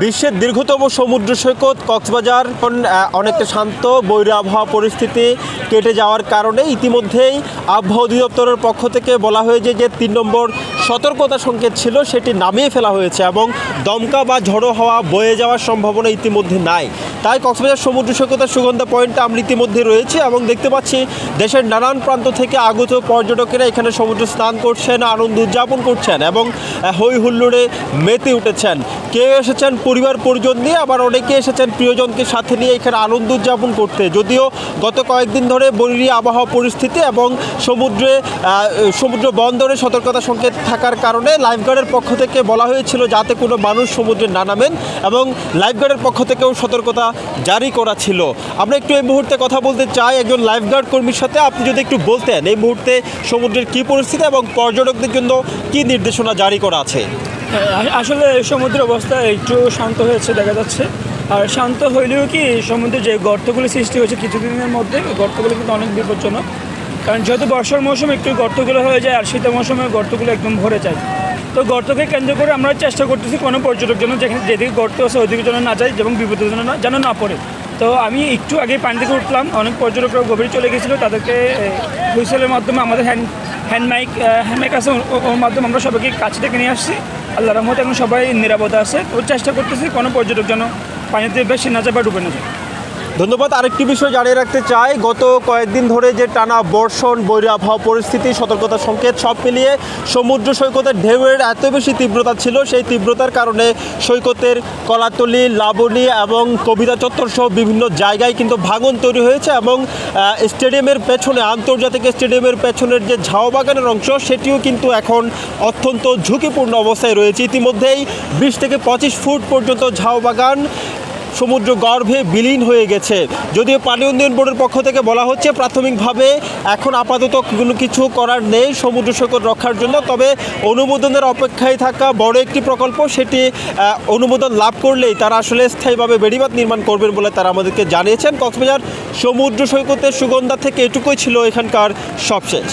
বিশ্বের দীর্ঘতম সমুদ্র সৈকত কক্সবাজার অনেকটা শান্ত, বৈর আবহাওয়া পরিস্থিতি কেটে যাওয়ার কারণে ইতিমধ্যেই আবহাওয়া অধিদপ্তরের পক্ষ থেকে বলা হয়েছে যে তিন নম্বর সতর্কতা সংকেত ছিল, সেটি নামিয়ে ফেলা হয়েছে এবং দমকা বা ঝড়ো হাওয়া বয়ে যাওয়ার সম্ভাবনা ইতিমধ্যে নাই। তাই কক্সবাজার সমুদ্র সৈকতের সুগন্ধা পয়েন্টে আমরা ইতিমধ্যে রয়েছে এবং দেখতে পাচ্ছি দেশের নানান প্রান্ত থেকে আগত পর্যটকেরা এখানে সমুদ্র স্নান করছেন, আনন্দ উদযাপন করছেন এবং হই হুল্লোড়ে মেতে উঠেছেন। কেউ এসেছেন পরিবার পরিজন নিয়ে, আবার অনেকে এসেছেন প্রিয়জনকে সাথে নিয়ে এখানে আনন্দ উদযাপন করতে। যদিও গত কয়েকদিন ধরে বৈরী আবহাওয়া পরিস্থিতি এবং সমুদ্রে সমুদ্র বন্দরে সতর্কতা সংকেত থাকার কারণে লাইফগার্ডের পক্ষ থেকে বলা হয়েছিল যাতে কোনো মানুষ সমুদ্রে না নামেন এবং লাইফগার্ডের পক্ষ থেকেও সতর্কতা জারি করা ছিল। আমরা একটু এই মুহূর্তে কথা বলতে চাই একজন লাইফগার্ড কর্মীর সাথে। আপনি যদি একটু বলতেন এই মুহূর্তে সমুদ্রের কী পরিস্থিতি এবং পর্যটকদের জন্য কী নির্দেশনা জারি করা আছে? আসলে সমুদ্রের অবস্থা একটু শান্ত হয়েছে, দেখা যাচ্ছে। আর শান্ত হইলেও কি সমুদ্রে যে গর্তগুলি সৃষ্টি হয়েছে কিছুদিনের মধ্যে, গর্তগুলো কিন্তু অনেক বিপজ্জনক। কারণ যেহেতু বর্ষার মৌসুমে, একটু গর্তগুলো হয়ে যায়, আর শীতের মৌসুমে গর্তগুলো একদম ভরে যায়। তো গর্তকে কেন্দ্র করে আমরা চেষ্টা করতেছি কোনো পর্যটক যেন যেখানে, যেদিকে গর্ত আছে, ওইদিকে যেন না যায় এবং বিপদের জন্য যেন না পড়ে। তো আমি একটু আগে পানি থেকে উঠলাম, অনেক পর্যটকরা গভীরে চলে গেছিল, তাদেরকে হুইসেলের মাধ্যমে আমাদের hand hand mike hand mike আছে ওর মাধ্যমে আমরা সবাইকে কাছে থেকে নিয়ে আসছি। আল্লাহ রহমতে এখন সবাই নিরাপদে আছে। তো চেষ্টা করতেছি কোনো পর্যটক যেন পানিতে বেশি না যায় বা ডুবে না যায়। ধন্যবাদ। আরেকটি বিষয় জানিয়ে রাখতে চাই, গত কয়েকদিন ধরে যে টানা বর্ষণ বৈরী আবহাওয়া পরিস্থিতি, সতর্কতা সংকেত সব মিলিয়ে সমুদ্র সৈকতের ঢেউয়ের এত বেশি তীব্রতা ছিল, সেই তীব্রতার কারণে সৈকতের কলাতলি, লাবণী এবং কবিতা চত্বর সহ বিভিন্ন জায়গায় কিন্তু ভাঙন তৈরি হয়েছে এবং স্টেডিয়ামের পেছনে, আন্তর্জাতিক স্টেডিয়ামের পেছনের যে ঝাও বাগানের অংশ, সেটিও কিন্তু এখন অত্যন্ত ঝুঁকিপূর্ণ অবস্থায় রয়েছে। ইতিমধ্যেই বিশ থেকে পঁচিশ ফুট পর্যন্ত ঝাও বাগান সমুদ্র গর্ভে বিলীন হয়ে গেছে। যদিও পানি উন্নয়ন বোর্ডের পক্ষ থেকে বলা হচ্ছে প্রাথমিকভাবে এখন আপাতত কোনো কিছু করার নেই সমুদ্র সৈকত রক্ষার জন্য, তবে অনুমোদনের অপেক্ষায় থাকা বড় একটি প্রকল্প সেটি অনুমোদন লাভ করলেই তারা আসলে স্থায়ীভাবে বেড়িবাঁধ নির্মাণ করবেন বলে তারা আমাদেরকে জানিয়েছেন। কক্সবাজার সমুদ্র সৈকতের সুগন্ধা থেকে এটুকুই ছিল এখানকার সবশেষ।